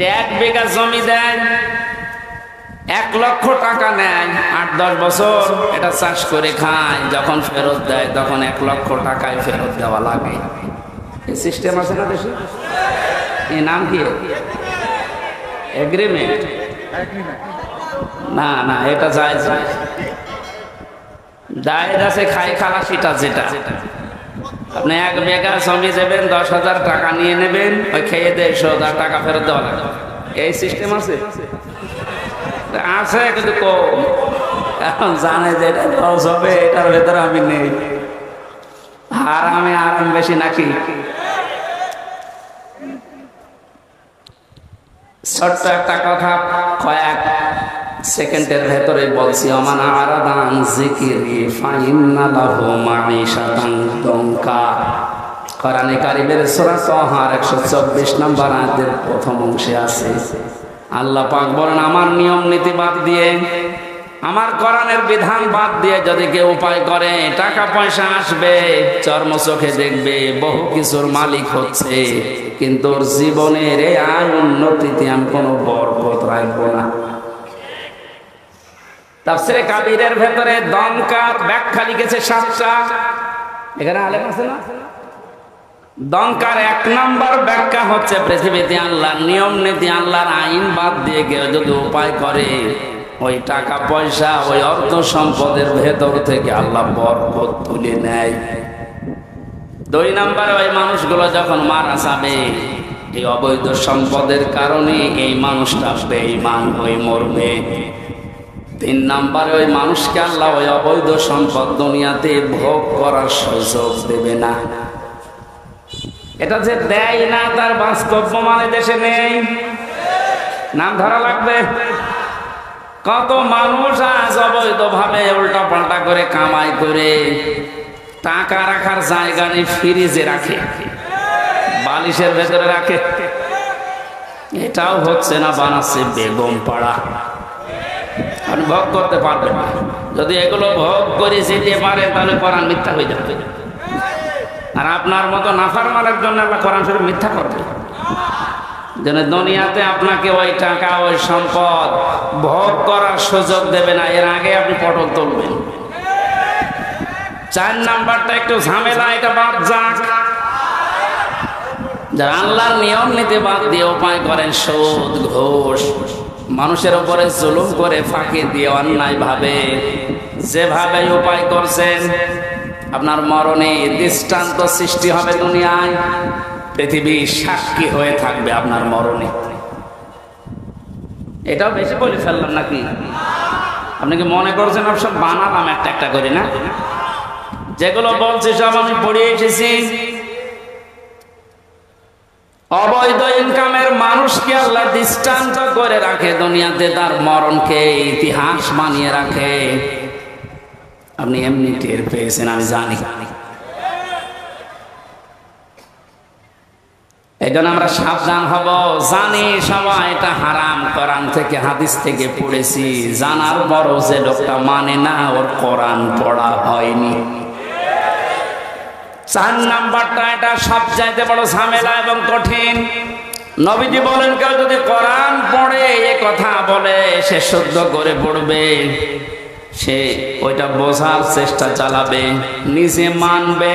যে এক বিঘা জমি দেয়, এক লক্ষ টাকা নেয়, আট দশ বছর এটা চাষ করে খায়, যখন ফেরত দেয়, তখন এক লক্ষ টাকায় ফেরত দেওয়া লাগে। এই সিস্টেম আছে না দেশে? এই নাম কি? এগ্রিমেন্ট না না, এটা যায় দায়ের আছে খাই খালাসিটা যেটা। আপনি এক বেগা জমি দেবেন, দশ হাজার টাকা নিয়ে নেবেন, ওই খেয়ে দেড়শো হাজার টাকা ফেরত দেওয়া লাগবে। এই সিস্টেম আছে? আছে, কিন্তু কম। এখন জানে যে এটা লস হবে, এটার ভেতরে আমি নেই। আর আমি আরাম বেশি নাকি? ছোট্ট একটা কথা, কয়েক। সেকেন্ডের ভেতরে বলছি, অমান আরাদান জিকিরি ফাইন্না লাহু মাঈশাতান দঙ্কা কোরআনে কারিমের সূরা তহার 124 নম্বর আয়াতের প্রথম অংশে আছে, আল্লাহ পাক বলেন, আমার নিয়ম নীতি বাদ দিয়ে, আমার কোরআনের বিধান বাদ দিয়ে যদি কেউ উপায় করে টাকা পয়সা আসবে, চর্ম চোখে দেখবে, বহু কিছুর মালিক হচ্ছে। কিন্তু ওর জীবনের এই আয় উন্নতিতে আমি কোনো বরকত রাখব না। তাফসিরে কাবিরের ভেতরে দমকার ব্যাখ্যা লিখেছে সাতটা। এখানে আলেম আছে না? দমকার এক নম্বর ব্যাখ্যা হচ্ছে, পৃথিবীতে আল্লাহর নিয়ম নীতি, আল্লাহর আইন বাদ দিয়ে কেউ যদি উপায় করে, ওই টাকা, পয়সা, ওই অর্থ সম্পদের ভেতর থেকে আল্লাহ বরকত তুলে নেয়। দুই নম্বরে, ওই মানুষগুলো যখন মারা যাবে, এই অবৈধ সম্পদের কারণে এই মানুষটা বেঈমান হয়ে মরবে। তিন নম্বরে, ওই মানুষকে আল্লাহ ওই অবৈধ সম্পদ দুনিয়াতে ভোগ করার সুযোগ দেবে না। এটা যে দেয় না, তার বাস্তব মানে দেশে নেই। নাম ধরা লাগবে। কত মানুষ আজ অবৈধ ভাবে উল্টা পাল্টা করে কামাই করে, টাকা রাখার জায়গা নেই, ফ্রিজে রাখে, বালিশের ভেতরে রাখে। এটাও হচ্ছে না বানাচ্ছে বেগম পাড়া। আপনি ভোগ করতে পারবেন না। যদি এগুলো ভোগ করে যেতে পারে, তাহলে কোরআন মিথ্যা হয়ে যাবে। আর আপনার মতো নাফার মালের জন্য আল্লাহ কোরআন শরীফ মিথ্যা করবে। যেন দুনিয়াতে আপনাকে ওই টাকা, ওই সম্পদ ভোগ করার সুযোগ দেবে না। এর আগে আপনি পটল তুলবেন। চার নাম্বারটা একটু ঝামেলা, এটা বাদ যাক। যারা আল্লাহর নিয়ম নিতে বাদ দিয়ে উপায় করেন, সুদ, ঘোষ মানুষের উপরে জুলুম করে ফাঁকি দিয়ে অন্যায় ভাবে। যেভাবে উপায় করছেন, আপনার মরণে দৃষ্টান্ত সৃষ্টি হবে দুনিয়ায়। পৃথিবী সাক্ষী হয়ে থাকবে আপনার মরণে। এটাও বেশি বলে ফেললাম নাকি? আপনি কি মনে করছেন সব বানালাম একটা একটা করে, না? যেগুলো বলছি সব আমি পড়ে এসেছি। অবৈধ ইনকামের মানুষকে আল্লাহ দৃষ্টান্ত করে রাখে দুনিয়াতে, তার মরণকে ইতিহাস বানিয়ে রাখে। আপনি এমনি টের পেয়েছেন, আমি জানি। এই জন্য আমরা সাবধান হব। জানি সবাই এটা হারাম, কোরআন থেকে, হাদিস থেকে পড়েছি। জানার বড় যে লোকটা মানে না, ওর কোরআন পড়া হয়নি। চার নাম্বারটা এটা সব চাইতে বড় ঝামেলা এবং কঠিন। নবীজি বলেন, কেউ যদি কোরআন পড়ে, এ কথা বলে, সে শুদ্ধ করে পড়বে। সে ওইটা বোঝার চেষ্টা চালাবে, নিজে মানবে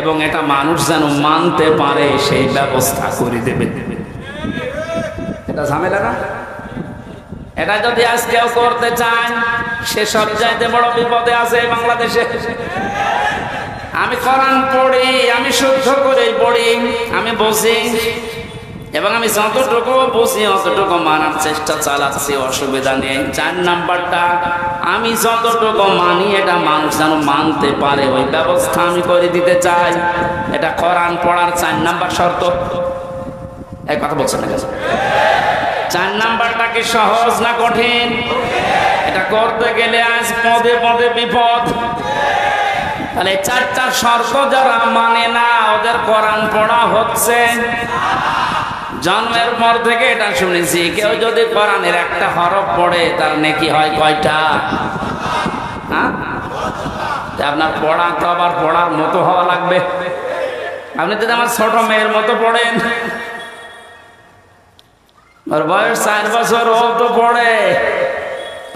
এবং এটা মানুষ যেন মানতে পারে, সেই ব্যবস্থা করে দেবে। এটা ঝামেলা না? এটা যদি আজ কেউ করতে চায়, সে সব চাইতে বড় বিপদে আছে বাংলাদেশে। আমি কোরআন পড়ি, আমি শুদ্ধ করে পড়ি, আমি বসি এবং আমি যতটুকু বুঝি, অতটুকু মানার চেষ্টা চালাচ্ছি, অসুবিধা নেই। চার নাম্বারটা আমি যতটুকু মানি, এটা মানুষ যেন মানতে পারে। ওই ব্যবস্থা আমি করে দিতে চাই। এটা কোরআন পড়ার চার নাম্বার শর্ত। এক কথা বলছেন না চার নাম্বারটা কি সহজ না কঠিন? এটা করতে গেলে আজ পদে পদে বিপদ। তাহলে চারটা শর্ত যারা মানে না, ওদের কোরআন পড়া হচ্ছে। জন্মের পর থেকে এটা শুনেছি, কেউ যদি কোরআনের একটা হরফ পড়ে, তার নেকি হয় কয়টা? হ্যাঁ? আপনার পড়া তো আবার পড়ার মতো হওয়া লাগবে। আপনি যদি আমার ছোট মেয়ের মতো পড়েন। ওর বয়স চার বছর, ও তো পড়ে।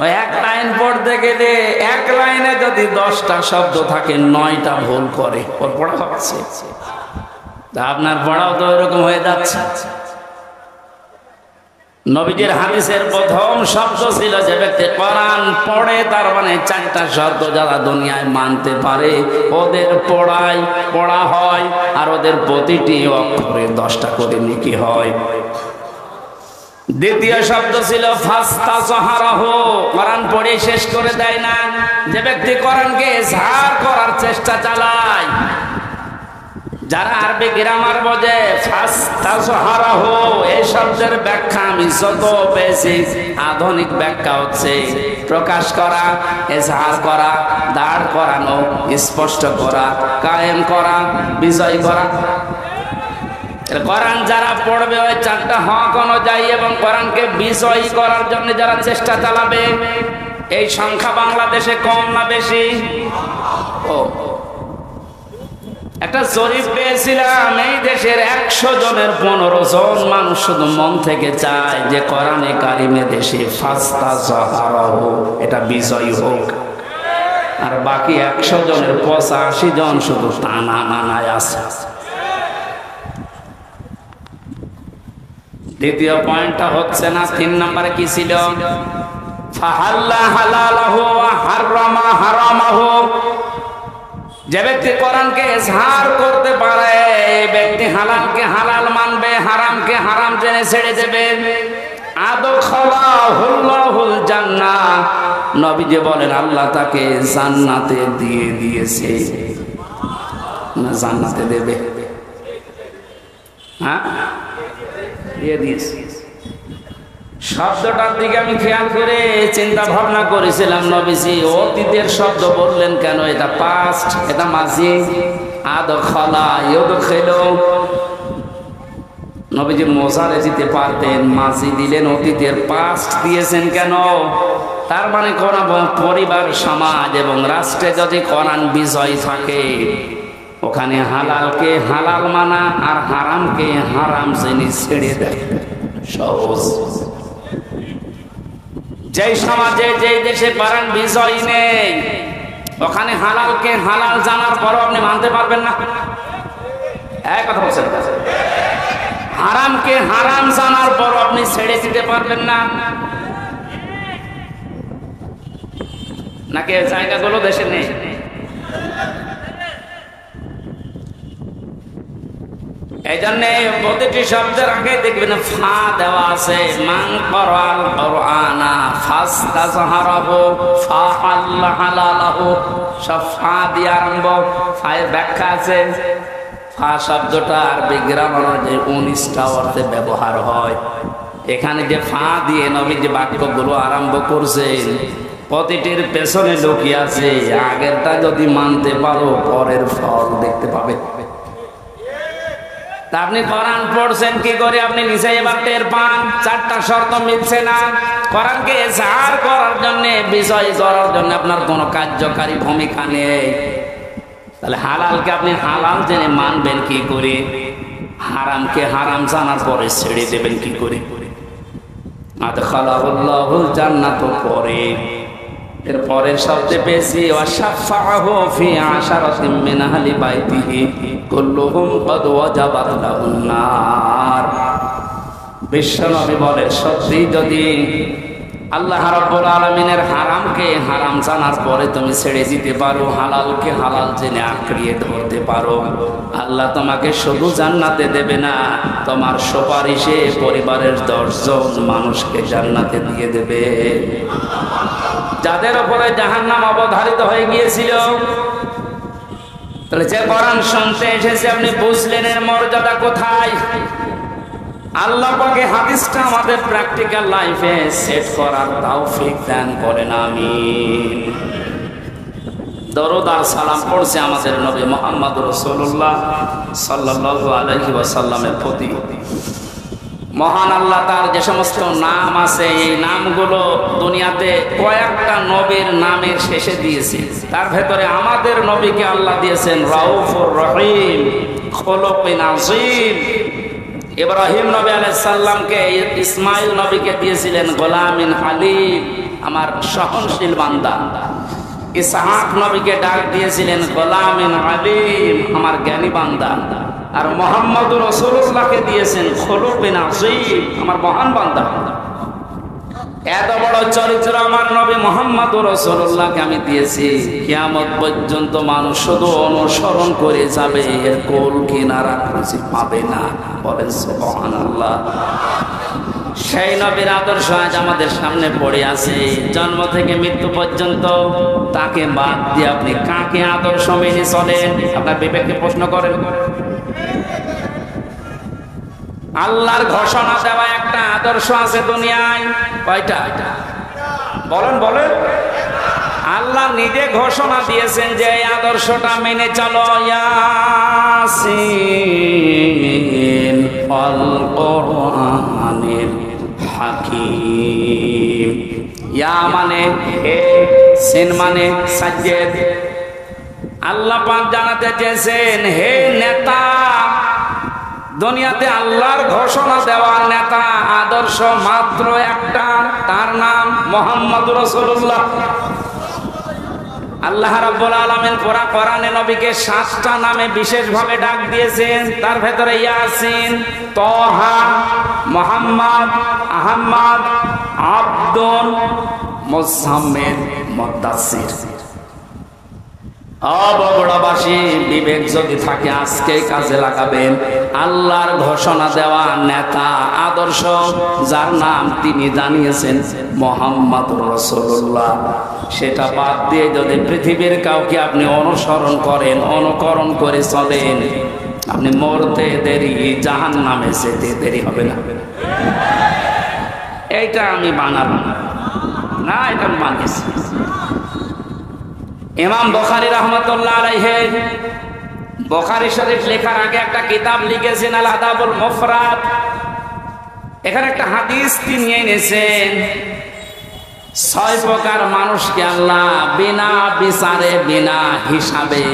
এক লাইন পড়তে গেলে এক লাইনে যদি দশটা শব্দ থাকে, নয়টা ভুল করে। ওর পড়া হচ্ছে আপনার পড়াও তো এরকম হয়ে যাচ্ছে। নবীজির হাদিসের প্রথম শব্দ ছিল যে ব্যক্তি কোরআন পড়ে, তার মানে চারটা শব্দ যারা দুনিয়ায় মানতে পারে, ওদের পড়ায়, পড়া হয়, আর ওদের প্রতিটি অক্ষরে দশটা করে নেকি হয়। দ্বিতীয় শব্দ ছিল, ফাস্তা সহারাহ। কোরআন পড়ে শেষ করে দেয় না। যে ব্যক্তি কোরআনকে ঝাড় করার চেষ্টা চালায়, যারা আরবি গ্রামার বোঝে, ফাস্তা সহারাহ, এই শব্দের ব্যাখ্যা আমি যত পেয়েছি, আধুনিক ব্যাখ্যা হচ্ছে প্রকাশ করা, এজাহার করা, দাঁড় করানো, স্পষ্ট করা, কায়েম করা, বিজয় করা। কোরআন যারা পড়বে, ওই চারটা হক অনুযায়ী এবং কোরআনকে বিজয়ী করার জন্য যারা চেষ্টা চালাবে, এই সংখ্যা বাংলাদেশে কম না বেশি? ও। একটা জরিপ পেয়েছিলাম, এই দেশের একশো জনের পনেরো জন মানুষ শুধু মন থেকে চায় যে কোরআনে কারিমে দেশে ফাস্তা জহারা হোক, এটা বিজয়ী হোক। আর বাকি একশো জনের পঁচাশি জন শুধু টানা মানায় আছে। দ্বিতীয় পয়েন্টটা হচ্ছে না, তিন নম্বরে কি ছিল? যে ব্যক্তি কোরআনকে ঝাড় করতে পারে ব্যক্তি হালালকে হালাল মানবে, হারামকে হারাম জেনে ছেড়ে দেবে। জান্না নবীজি বলেন, আল্লাহ তাকে জান্নাতে দিয়ে দিয়েছে। দেবে? হ্যাঁ? দিয়ে দিয়েছে। শব্দটার দিকে আমি খেয়াল করে চিন্তা ভাবনা করেছিলাম নবীজি, অতীতের শব্দ বললেন কেন? এটা পাস্ট এটা মাঝি। আদ খলা ইয়োদ খেল নবীজি মোজারে দিতে পারতেন, মাঝি দিলেন, অতীতের পাস্ট দিয়েছেন কেন? তার মানে কোন পরিবার, সমাজ এবং রাষ্ট্রে যদি কোরআন বিজয় থাকে। ওখানে হালালকে হালাল মানা আর হারামকে হারাম শ্রেণি ছেড়ে দেয়। সহজ। যেই সমাজে, যেই দেশে পারেন বিজয় নেই, ওখানে হালালকে হালাল জানার পরও আপনি মানতে পারবেন না। এক কথা বলছেন। হারামকে হারাম জানার পরও আপনি ছেড়ে দিতে পারবেন না। নাকি জায়গাগুলো দেশে নেই? এই জন্য প্রতিটি শব্দের আগে দেখবেন ফা দেওয়া আছে। মান করাল কোরআনা ফাস্তা সাহারাহু ফা আল্লাহ হালালাহু। সব ফা দিয়ে আরম্ভ। ফায়ের ব্যাখ্যা আছে। ফা শব্দটা আরবি গ্রামার যে উনিশটা অর্থে ব্যবহার হয়। এখানে যে ফা দিয়ে নবী যে বাক্যগুলো আরম্ভ করছেন, প্রতিটির পেছনে লুকিয়ে আছে। আগেরটা যদি মানতে পারো, পরের ফল দেখতে পাবে। তা আপনি কোরআন পড়ছেন কি করে? আপনি নিচে এবার টের পান, চারটা শর্ত মিলছে না। কোরআনকে ঝাড় করার জন্য বিষয় করার জন্য আপনার কোনো কার্যকারী ভূমিকা নেই। তাহলে হালালকে আপনি হালাল জেনে মানবেন কি করে? হারামকে হারাম জানার পরে ছেড়ে দেবেন কি করে? আদ আদখালাহুল্লাহুল জান্নাত পরে। এর পরের শব্দে পেয়েছি ওয়াশাফাহু ফি আশারাতিন মিন আহলি বাইতিহি, কুল্লুহুম ক্বাদ ওয়াজাবাত লাহুন নার। বিশ্বনবী বলে সত্যি যদি আল্লাহ রাব্বুল আলামিনের হারামকে হারাম জানার পরে তুমি ছেড়ে দিতে পারো, হালালকে হালাল জেনে আঁকড়িয়ে ধরতে পারো। আল্লাহ তোমাকে শুধু জান্নাতে দেবে না, তোমার সুপারিশে পরিবারের দশজন মানুষকে জান্নাতে দিয়ে দেবে। যাদের উপরে জাহান্নাম অবধারিত হয়ে গিয়েছিল। যে কোরআন শুনতে এসেছে, আপনি বুঝলেন এর মর্যাদা কোথায়? আল্লাহ পাকে হাদিসটা আমাদের প্র্যাকটিক্যাল লাইফে সেট করার তৌফিক দান করেন, আমিন। দরদ আর সালাম পড়ছে আমাদের নবী মোহাম্মদ রসুল্লাহ সাল্লাল্লাহু আলাইহি ওয়াসাল্লামের প্রতি। মহান আল্লাহ তার যে সমস্ত নাম আছে, এই নামগুলো দুনিয়াতে কয়েকটা নবীর নামের শেষে দিয়েছে। তার ভেতরে আমাদের নবীকে আল্লাহ দিয়েছেন রাউফুর রহিম ইব্রাহিম নবী আলাইসাল্লামকে ইসমাইল নবীকে দিয়েছিলেন গোলামিন হালিম, আমার সহনশীল বান্দা। ইসহাক নবীকে ডাক দিয়েছিলেন গোলামিন হালিম, আমার জ্ঞানী বান্দা। আর মোহাম্মদ রসুল্লাহকে দিয়েছেন আমার মহান বান্দা। এত বড় চরিত্র আমার নবী মোহাম্মদ রসুল্লাহকে আমি দিয়েছি। কিয়ামত পর্যন্ত মানুষ শুধু অনুসরণ করে যাবে, এর কোল কিনারা খুঁজে পাবে না। বলেন সুবহানাল্লাহ। সেই নবীর আদর্শ আজ আমাদের সামনে পড়ে আছে। জন্ম থেকে মৃত্যু পর্যন্ত তাকে বাদ দিয়ে আপনি কাকে আদর্শ মেনে চলেন? আপনার বিবেককে প্রশ্ন করেন। আল্লাহর ঘোষণা দেওয়া একটা আদর্শ আছে দুনিয়ায়। কয়টা? বলেন বলেন। আল্লাহ নিজে ঘোষণা দিয়েছেন যে এই আদর্শটা মেনে চলো, ইয়াসিন অল কোরআনিল হাকিম। ইয়া মানে হে সিন মানে সাজ্জেদ। আল্লাহ পাক জানাতে চেয়েছেন, হে নেতা! দুনিয়াতে আল্লাহর ঘোষণা দেওয়া নেতা, আদর্শ মাত্র একটা, তার নাম মোহাম্মদ রসুল্লাহ আল্লাহ রাব্বুল আলামিন পুরা কোরআনে নবীকে সাতটা নামে বিশেষভাবে ডাক দিয়েছেন। তার ভেতরে ইয়াসিন তহা মোহাম্মদ, আহম্মদ, আব্দুল মুসাম্মেদ মুদাসসির। অবগড়াবাসী বিবেক যদি থাকে আজকে কাজে লাগাবেন। আল্লাহর ঘোষণা দেওয়া নেতা, আদর্শ, যার নাম তিনি জানিয়েছেন মোহাম্মদ রসুল্লাহ সেটা বাদ দিয়ে যদি পৃথিবীর কাউকে আপনি অনুসরণ করেন, অনুকরণ করে চলেন, আপনি মরতে দেরি জাহান নামে যেতে দেরি হবে না। এইটা আমি বানাবো না। এটা আমি বানিয়েছি ইমাম বখারি রহমতুল্লাহ আলাইহে বখারি শরীফ লেখার আগে একটা কিতাব লিখেছেন, আল আদাবুল মফরাত এখানে একটা হাদিস তিনি এনেছেন, ছয় প্রকার মানুষকে আল্লাহ বিনা বিচারে বিনা হিসাবে